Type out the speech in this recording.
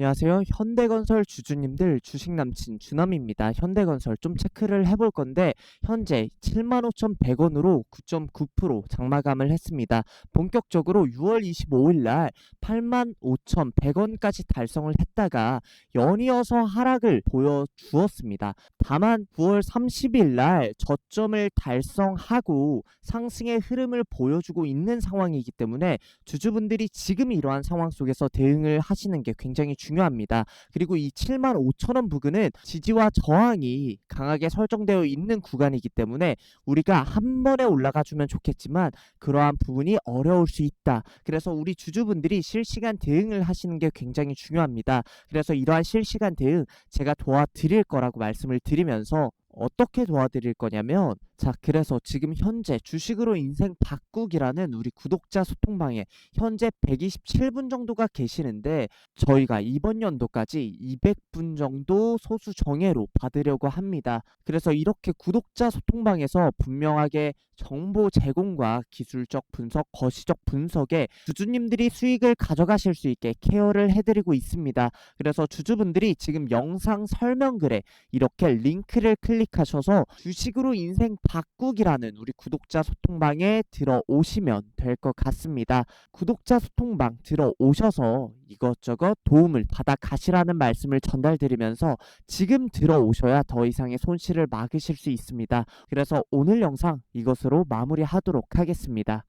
안녕하세요. 현대건설 주주님들 주식 남친 주남입니다. 현대건설 좀 체크를 해볼 건데 현재 75,100원으로 9.9% 장마감을 했습니다. 본격적으로 6월 25일 날 85,100원까지 달성을 했다가 연이어서 하락을 보여주었습니다. 다만 9월 30일 날 저점을 달성하고 상승의 흐름을 보여주고 있는 상황이기 때문에 주주분들이 지금 이러한 상황 속에서 대응을 하시는 게 굉장히 중요합니다. 그리고 이 7만 5천 원 부근은 지지와 저항이 강하게 설정되어 있는 구간이기 때문에 우리가 한 번에 올라가 주면 좋겠지만 그러한 부분이 어려울 수 있다. 그래서 우리 주주분들이 실시간 대응을 하시는 게 굉장히 중요합니다. 그래서 이러한 실시간 대응 제가 도와드릴 거라고 말씀을 드리면서 어떻게 도와드릴 거냐면 자 그래서 지금 현재 주식으로 인생 바꾸기라는 우리 구독자 소통방에 현재 127분 정도가 계시는데 저희가 이번 연도까지 200분 정도 소수 정예로 받으려고 합니다. 그래서 이렇게 구독자 소통방에서 분명하게 정보 제공과 기술적 분석, 거시적 분석에 주주님들이 수익을 가져가실 수 있게 케어를 해드리고 있습니다. 그래서 주주분들이 지금 영상 설명글에 이렇게 링크를 클릭하셔서 주식으로 인생 바꾸기라는 우리 구독자 소통방에 들어오시면 될 것 같습니다. 구독자 소통방 들어오셔서 이것저것 도움을 받아 가시라는 말씀을 전달드리면서 지금 들어오셔야 더 이상의 손실을 막으실 수 있습니다. 그래서 오늘 영상 이것으로 마무리하도록 하겠습니다.